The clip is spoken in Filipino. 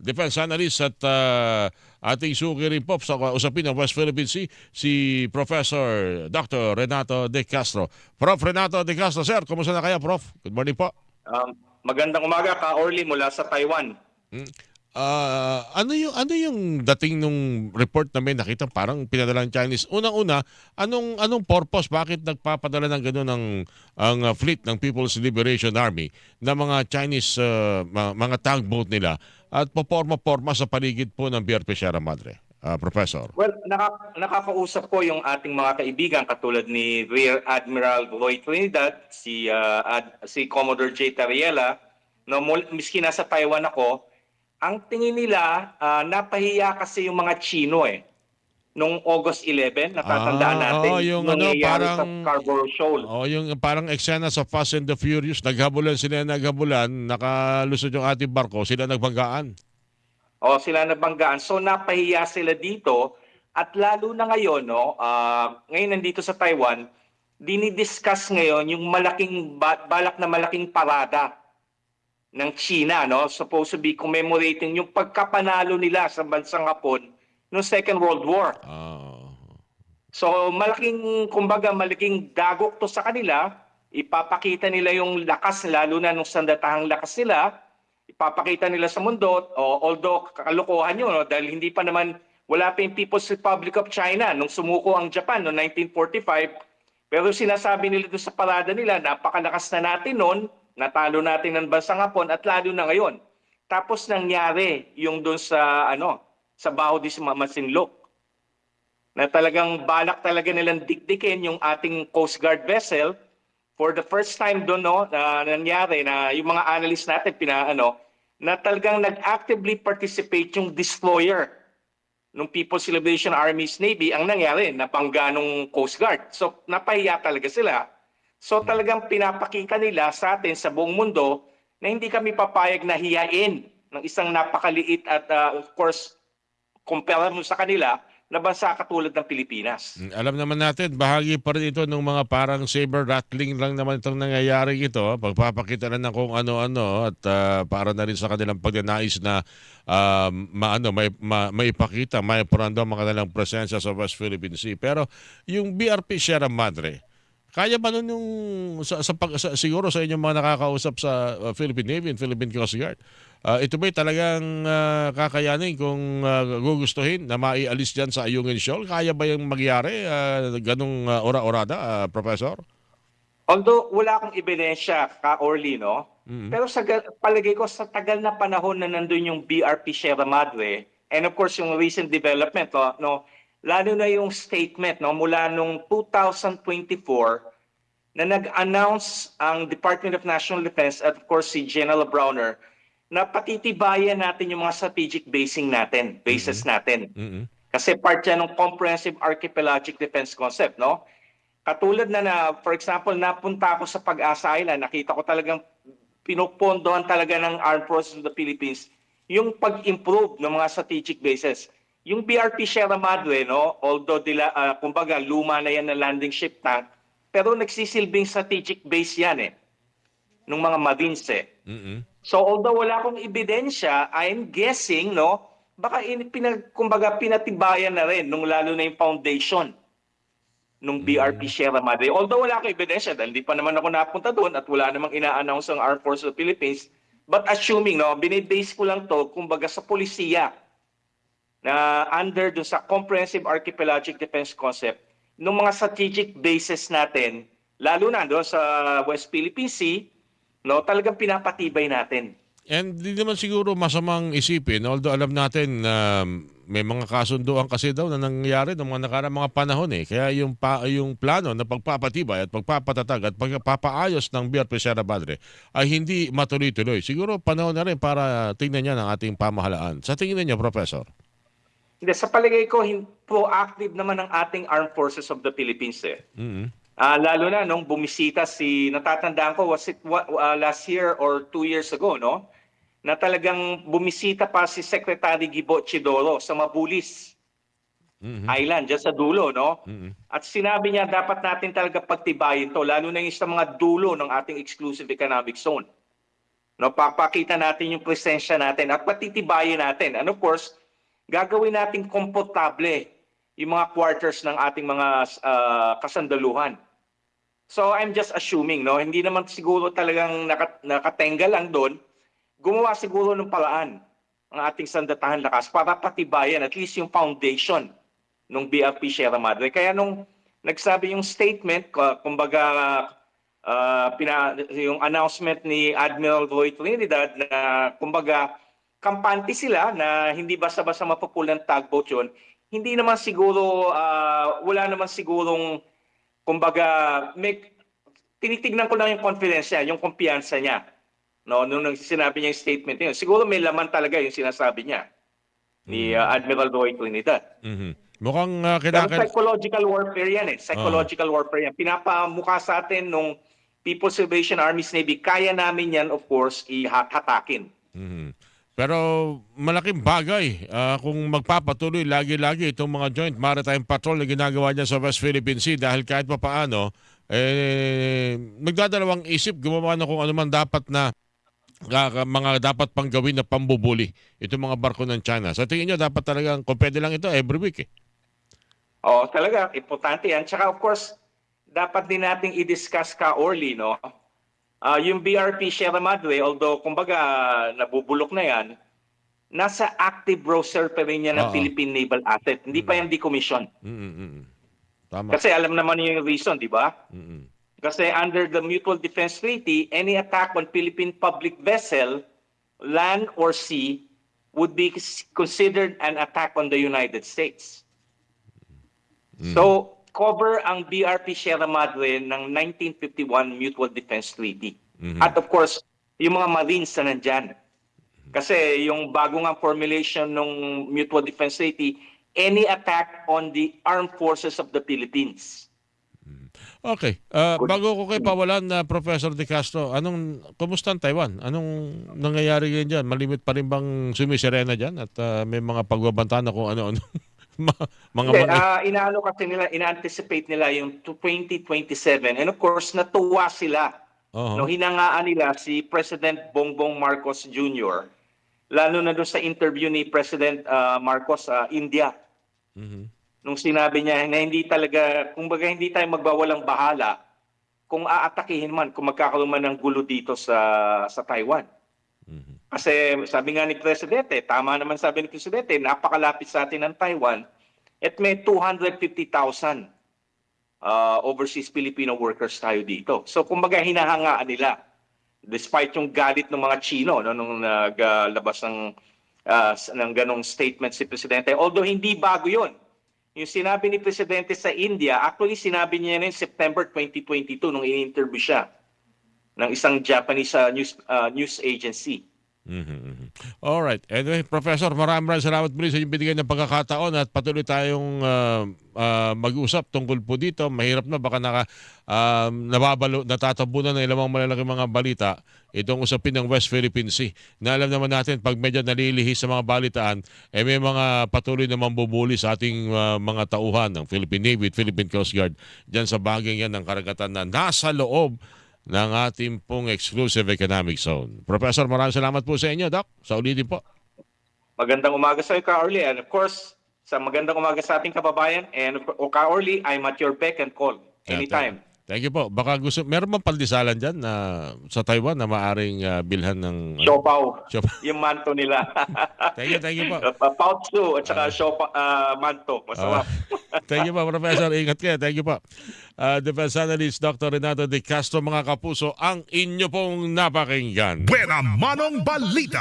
defense analyst at uh, ating suki rin po sa usapin ng West Philippine Sea, si Professor Dr. Renato De Castro. Prof. Renato De Castro, sir, kumusta na kaya, Prof? Good morning po. Um, magandang umaga ka Orly mula sa Taiwan. Ah, ano yung ano yung dating nung report na may nakita parang pinadala ng Chinese. Unang-una, anong anong purpose bakit nagpapadala ng gano'n ng ang uh, fleet ng People's Liberation Army na mga Chinese uh, ma- mga tugboat nila at poporma-porma sa paligid po ng BRP Sierra Madre. Ah, professor. Well, naka, nakakausap ko yung ating mga kaibigan katulad ni Rear Admiral Roy Trinidad, si ah, Ad- si Commodore J. Tariela, no mul- miski nasa Taiwan ako, ang tingin nila ah, napahiya kasi yung mga Chino eh. Nung August 11, natatandaan Ah, natin oo, yung ano, parang- sa Scarborough Shoal. Oh, yung parang eksena sa Fast and the Furious, naghabulan sila naghabulan, nakalusod yung ating barko, sila nagbanggaan. O sila nabanggaan. So napahiya sila dito at lalo na ngayon no, ah, ngayon nandito sa Taiwan, dinidiscuss ngayon yung malaking ba- balak na malaking parada ng China no, supposed to be commemorating yung pagkapanalo nila sa bansang Hapon noong Second World War. Ah. So malaking kumbaga malaking dagok to sa kanila, ipapakita nila yung lakas lalo na nung sandatahang lakas nila, ipapakita nila sa mundo, o although kalokohan yun, no, dahil hindi pa naman, wala pa yung People's Republic of China nung sumuko ang Japan noong 1945, pero sinasabi nila doon sa parada nila, napakalakas na natin noon, natalo natin ng bansang Hapon at lalo na ngayon. Tapos nangyari yung doon sa ano, sa Baho de Masinloc na talagang balak talaga nilang dikdikin yung ating Coast Guard vessel for the first time doon no na nangyari na yung mga analysts natin pinaano na talagang nag-actively participate yung destroyer ng People's Liberation Army's Navy ang nangyari napangga nung Coast Guard. So napahiya talaga sila. So talagang pinapakita nila sa atin sa buong mundo na hindi kami papayag na hiyain ng isang napakaliit at uh, of course compare mo sa kanila na bansa katulad ng Pilipinas. Mm, Alam naman natin, bahagi pa rin ito ng mga parang saber rattling lang naman itong nangyayari ito. Pagpapakita na ng kung ano-ano at ah, para na rin sa kanilang pagnanais na ah, maano, may, ma, maipakita, may porando ang kanilang presensya sa West Philippine Sea. Pero yung BRP Sierra Madre, kaya ba nun yung, sa, sa, pag- sa- siguro sa inyong mga nakakausap sa uh, Philippine Navy and Philippine Coast Guard, ah, ito ba'y talagang ah, kakayanin kung ah, gugustuhin na maialis dyan sa Ayungin Shoal? Kaya ba yung magyari? ah, ganong ah, ora-orada, ah, Professor? Although wala akong ebidensya ka Orly, no? Mhm. Pero sa ga- palagay ko sa tagal na panahon na nandun yung BRP Sierra Madre and of course yung recent development, no, no lalo na yung statement no mula nung 2024 na nag-announce ang Department of National Defense at of course si General Browner na patitibayan natin yung mga strategic basing natin, bases natin. Mhm. Kasi part yan ng comprehensive archipelagic defense concept, no? Katulad na na, for example, napunta ako sa Pag-asa Island, nakita ko talagang pinupondohan talaga ng Armed Forces of the Philippines yung pag-improve ng mga strategic bases. Yung BRP Sierra Madre, no, although dila, ah, kumbaga luma na yan na landing ship tank, pero nagsisilbing strategic base yan eh, ng mga Marines eh. Mhm. So although wala akong ebidensya, I'm guessing, no, baka in, pinag, kumbaga pinatibayan na rin nung lalo na yung foundation nung BRP Sierra Madre. Although wala akong ebidensya dahil hindi pa naman ako napunta doon at wala namang ina-announce ang Armed Forces of the Philippines, but assuming, no, binibase ko lang to, kumbaga sa polisiya na under dun sa Comprehensive Archipelagic Defense Concept, nung mga strategic bases natin, lalo na doon sa West Philippine Sea, no, talagang pinapatibay natin. And di naman siguro masamang isipin, although alam natin na may mga kasunduan kasi daw na nangyayari ng mga nakarang mga panahon eh. Kaya yung, pa, yung plano na pagpapatibay at pagpapatatag at pagpapaayos ng BRP Sierra Madre ay hindi matuloy-tuloy. Siguro panahon na rin para tingnan niya ng ating pamahalaan. Sa tingin niyo, Professor? Hindi, sa palagay ko, proactive naman ang ating Armed Forces of the Philippines eh. Mhm. Ah, lalo na nung bumisita si, natatandaan ko, was it ah, last year or two years ago, no? Na talagang bumisita pa si Secretary Gibo Chidoro sa Mabulis Mhm. Island, dyan sa dulo, no? Mhm. At sinabi niya, dapat natin talaga pagtibayin to, lalo na yung sa mga dulo ng ating exclusive economic zone. No, papakita natin yung presensya natin at patitibayin natin. And of course, gagawin natin komportable yung mga quarters ng ating mga ah, kasandaluhan. So I'm just assuming, no, hindi naman siguro talagang naka, nakatenga lang doon. Gumawa siguro ng paraan ang ating sandatahan lakas para patibayan at least yung foundation ng BRP Sierra Madre. Kaya nung nagsabi yung statement, kumbaga ah, pina, yung announcement ni Admiral Roy Trinidad na kumbaga kampante sila na hindi basta-basta mapupulang tugboat yun, hindi naman siguro, ah, wala naman sigurong kumbaga, may, tinitignan ko lang yung confidence niya, yung kumpiyansa niya. No, nung sinabi niya yung statement niya, siguro may laman talaga yung sinasabi niya ni uh, Admiral Roy Trinidad. Mhm. Mukhang uh, Pero kinakailangan... psychological warfare yan eh. Psychological warfare yan. Pinapamukha sa atin nung People's Salvation Army's Navy, kaya namin yan, of course, ihatakin. Mhm. Pero malaking bagay ah, kung magpapatuloy lagi-lagi itong mga joint maritime patrol na ginagawa niya sa West Philippine Sea dahil kahit pa paano, eh, nagdadalawang isip gumawa na kung ano man dapat na ah, mga dapat pang gawin na pambubuli itong mga barko ng China. Sa tingin nyo, dapat talagang, kung pwede lang ito, every week eh. Oo, talaga, importante yan. Tsaka of course, dapat din nating i-discuss ka early, no? Ah, yung BRP Sierra Madre, although kumbaga nabubulok na yan, nasa active browser pa rin yan ng Oo. Philippine Naval Asset. Hindi pa yan decommission. Mm-mm. Tama. Kasi alam naman niyo yung reason, di ba? Mm-mm. Kasi under the Mutual Defense Treaty, any attack on Philippine public vessel, land or sea, would be considered an attack on the United States. So, cover ang BRP Sierra Madre ng 1951 Mutual Defense Treaty. Mhm. At of course, yung mga Marines na nandyan. Kasi yung bago nga formulation ng Mutual Defense Treaty, any attack on the armed forces of the Philippines. Okay. Ah, Good. bago ko kayo pawalan na Professor De Castro, anong kumusta ang Taiwan? Anong nangyayari ngayon diyan? Malimit pa rin bang sumisirena diyan at ah, may mga pagbabanta na kung ano-ano? Mga Hindi, mali- ah, inaano kasi nila, ina-anticipate nila yung 2027. And of course, natuwa sila. Oo. No, hinangaan nila si President Bongbong Marcos Jr. Lalo na doon sa interview ni President ah, Marcos sa India. Mhm. Nung sinabi niya na hindi talaga, kumbaga hindi tayo magbawalang bahala kung aatakihin man, kung magkakaroon man ng gulo dito sa sa Taiwan. Kasi sabi nga ni Presidente, tama naman sabi ni Presidente, napakalapit sa atin ng Taiwan at may 250,000 uh, overseas Filipino workers tayo dito. So kumbaga hinahangaan nila despite yung galit ng mga Chino no, nung naglabas ng, uh, ng ganong statement si Presidente. Although hindi bago yon yung sinabi ni Presidente sa India, actually sinabi niya yun September 2022 nung in-interview siya ng isang Japanese uh, news uh, news agency. Mhm, mhm. All right. Anyway, Professor, maraming maraming salamat muli sa inyong binigay ng pagkakataon at patuloy tayong ah, ah, mag-usap tungkol po dito. Mahirap na baka naka, ah, nababalo, natatabunan ng ilang malalaking mga balita itong usapin ng West Philippine Sea. Na alam naman natin, pag medyo nalilihis sa mga balitaan, eh may mga patuloy na mambubuli sa ating ah, mga tauhan ng Philippine Navy at Philippine Coast Guard dyan sa bagay yan ng karagatan na nasa loob ng ating pong exclusive economic zone. Professor, maraming salamat po sa inyo, Doc. Sa ulitin po. Magandang umaga sa iyo, Ka-Orly. And of course, sa magandang umaga sa ating kababayan. And o Ka-Orly, I'm at your beck and call anytime. Thank you po. Baka gusto, meron bang paldisalan dyan na sa Taiwan na maaring ah, bilhan ng... Siopaw, Siopaw. yung manto nila. Thank you, thank you po. Uh, Pautsu at saka siopa, uh, manto. Masarap. Thank you po, Professor. Ingat kayo. Thank you po. Uh, Defense Analyst Dr. Renato De Castro, mga kapuso, ang inyo pong napakinggan. Buena Manong Balita.